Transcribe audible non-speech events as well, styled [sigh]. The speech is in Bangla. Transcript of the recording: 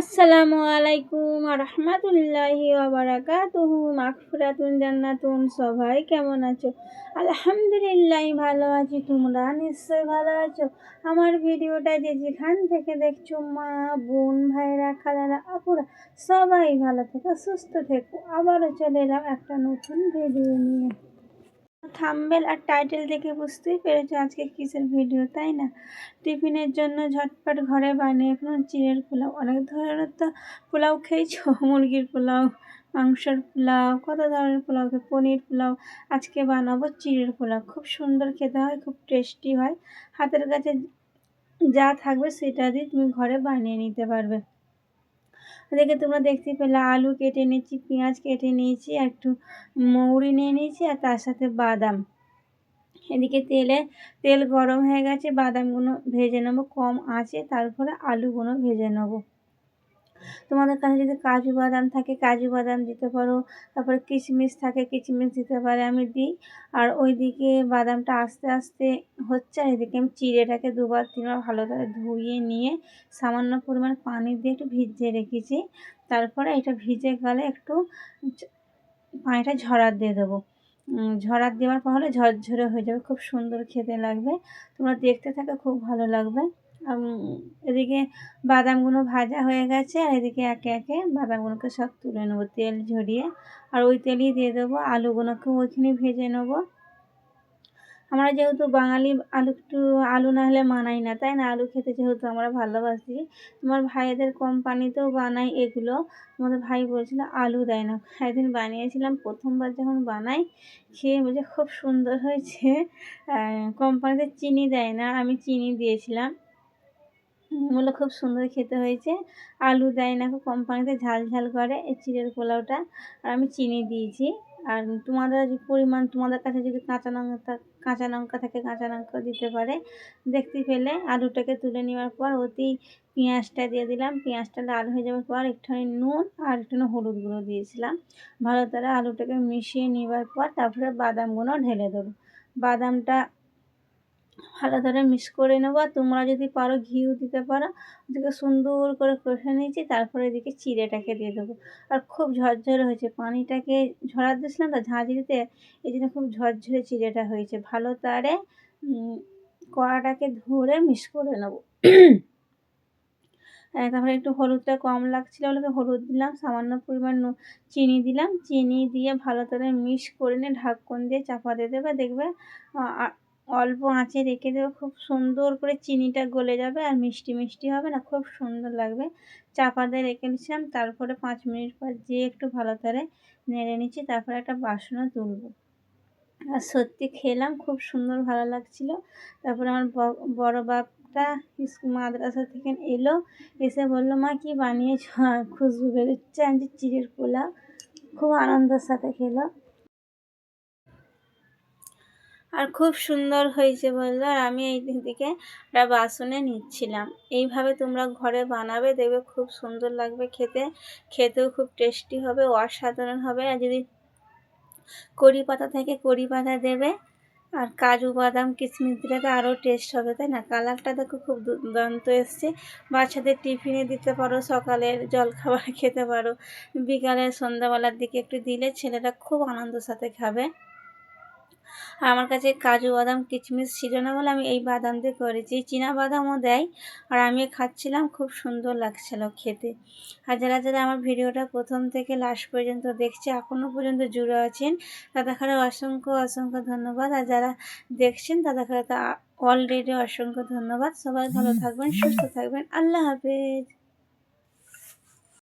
আসসালামু আলাইকুম রহমতুল্লাহি ওবরাকাতুহু মাগফিরাতুন জান্নাতুন। সবাই কেমন আছো? আলহামদুলিল্লাহ ভালো আছি, তোমরা নিশ্চয়ই ভালো আছো? আমার ভিডিওটা যে যেখান থেকে দেখছ, মা, বোন, ভাইরা, খালারা, আপুরা, সবাই ভালো থেকো, সুস্থ থেকো। আবারও চলে এলাম একটা নতুন ভিডিও নিয়ে। থাম্বেল আর টাইটেল দেখে বুঝতেই পেরেছ আজকে কিসের ভিডিও, তাই না? টিফিনের জন্য ঝটপট ঘরে বানিয়ে ফেলুন, চিড়ের পোলাও। অনেক ধরনের তো পোলাও খেয়েছো? [laughs] মুরগির পোলাও, মাংসর পোলাও, কত ধরনের পোলাও পনির পোলাও। আজকে বানাবো চিড়ের পোলাও। খুব সুন্দর খেতে হয়, খুব টেস্টি হয়। হাতের কাছে যা থাকবে সেটা দিয়ে তুমি ঘরে বানিয়ে নিতে পারবে। ওদিকে তোমরা দেখতে পেলে, আলু কেটে নিয়েছি, পেঁয়াজ কেটে নিয়েছি, একটু মৌরি নিয়ে নিয়েছি, আর তার সাথে বাদাম। এদিকে তেলে, তেল গরম হয়ে গেছে, বাদামগুলো ভেজে নেব, কম আছে, তারপরে আলুগুলো ভেজে নেব। তোমাদের কাছে যদি কাজু বাদাম থাকে, কাজু বাদাম দিতে পারো। তারপরে কিশমিশ থাকে, কিশমিশ দিতে পারে আমি দিই। আর ওইদিকে বাদামটা আস্তে আস্তে হচ্ছে আর এদিকে আমি চিড়েটাকে দুবার, তিনবার ভালো করে ধুয়ে নিয়ে সামান্য পরিমাণ পানি দিয়ে একটু ভিজিয়ে রেখেছি। তারপরে এটা ভিজে গেলে একটু পানিটা ঝরার দিয়ে দেবো। ঝরার দেওয়ার পর হলে ঝরঝরে হয়ে যাবে, খুব সুন্দর খেতে লাগবে। তোমরা দেখতে থাকে, খুব ভালো লাগবে। এদিকে বাদামগুলো ভাজা হয়ে গেছে আর এদিকে একে একে বাদামগুলোকে সব তুলে নেব তেল ঝরিয়ে। আর ওই তেলই দিয়ে দেবো আলুগুলোকেও ওইখানে ভেজে নেব। আমরা যেহেতু বাঙালি, আলু একটু আলু না হলে মানাই না, তাই না? আলু খেতে যেহেতু আমরা ভালোবাসি, তোমার ভাইদের কোম্পানিতেও বানাই এগুলো। তোমাদের ভাই বলছিল আলু দেয় না। একদিন বানিয়েছিলাম, প্রথমবার যখন বানাই, খেয়ে বলছে খুব সুন্দর হয়েছে। কোম্পানিতে চিনি দেয় না, আমি চিনি দিয়েছিলাম। বলে খুব সুন্দর খেতে হয়েছে। আলু দেয় না কোম্পানিতে ঝাল ঝাল করে এই চিড়ের পোলাওটা। আর আমি চিনি দিয়েছি। আর তোমাদের পরিমাণ, তোমাদের কাছে যদি কাঁচা লঙ্কা কাঁচা লঙ্কা থাকে, কাঁচা লঙ্কা দিতে পারে, দেখতে পেলে আলুটাকে তুলে নেওয়ার পর অতি পেঁয়াজটা দিয়ে দিলাম। পেঁয়াজটা লাল হয়ে যাওয়ার পর একটুখানি নুন আর একটুখানি হলুদ গুঁড়ো দিয়েছিলাম। ভালো করে আলুটাকে মিশিয়ে নেওয়ার পর তারপরে বাদামগুলো ঢেলে দেবো। বাদামটা ভালো করে মিক্স করে নেব। আর তোমরা যদি পারো ঘিও দিতে পারো। ওদিকে সুন্দর করে কষে নিয়েছি, তারপরে এদিকে চিড়েটাকে দিয়ে দেবো। আর খুব ঝরঝরে হয়েছে, পানিটাকে ঝরার দিয়েছিলাম তো ঝাঁঝরিতে এই জন্য খুব ঝরঝরে চিড়েটা হয়েছে। ভালো তারে কড়াটাকে ধরে মিক্স করে নেব। তারপরে একটু হলুদটা কম লাগছিল বলে হলুদ দিলাম, সামান্য পরিমাণ চিনি দিলাম। চিনি দিয়ে ভালো করে মিক্স করে নিয়ে ঢাকন দিয়ে চাপা দিয়ে দেবে। দেখবে অল্প আঁচে রেখে দেবে। খুব সুন্দর করে চিনিটা গলে যাবে আর মিষ্টি মিষ্টি হবে না, খুব সুন্দর লাগবে। চাপা দিয়ে রেখে নিচ্ছিলাম তারপরে পাঁচ মিনিট পর যে একটু ভালো করে নেড়ে নিচ্ছি, তারপরে একটা বাসনও তুলব। আর সত্যি খেলাম, খুব সুন্দর ভালো লাগছিল। তারপরে আমার বড় বাপটা মাদ্রাসা থেকে এলো, এসে বলল, মা, কি বানিয়েছ? খুশবু বেরোচ্ছে, আমি চিড়ের পোলাও। খুব আনন্দের সাথে খেলো। আর খুব সুন্দর হয়েছে বলল। আর আমি এই দিন থেকে একটা বাসনে নিচ্ছিলাম। এইভাবে তোমরা ঘরে বানাবে, দেখবে খুব সুন্দর লাগবে খেতে। খেতেও খুব টেস্টি হবে, অসাধারণ হবে। আর যদি কড়ি পাতা থেকে কড়ি পাতা দেবে। আর কাজু, বাদাম, কিশমিশ দিলে তো আরও টেস্ট হবে, তাই না? কালারটা দেখো খুব দুর্দান্ত এসছে। বাচ্চাদের টিফিনে দিতে পারো, সকালের জলখাবার [laughs] খেতে পারো। বিকালে সন্ধ্যাবেলার দিকে একটু দিলে ছেলেরা খুব আনন্দের সাথে খাবে। আর আমার কাছে কাজু বাদাম কিচমিচ ছিল না বলে আমি এই বাদাম দিয়ে করেছি। চীনা বাদামও দেয় আর আমিও খাচ্ছিলাম, খুব সুন্দর লাগছিল খেতে। আর যারা যারা আমার ভিডিওটা প্রথম থেকে লাস্ট পর্যন্ত দেখছে এখনও পর্যন্ত জুড়ে আছেন, তাদের অসংখ্য অসংখ্য ধন্যবাদ। আর যারা দেখছেন, তাদের অলরেডি অসংখ্য ধন্যবাদ। সবাই ভালো থাকবেন, সুস্থ থাকবেন। আল্লাহ হাফেজ।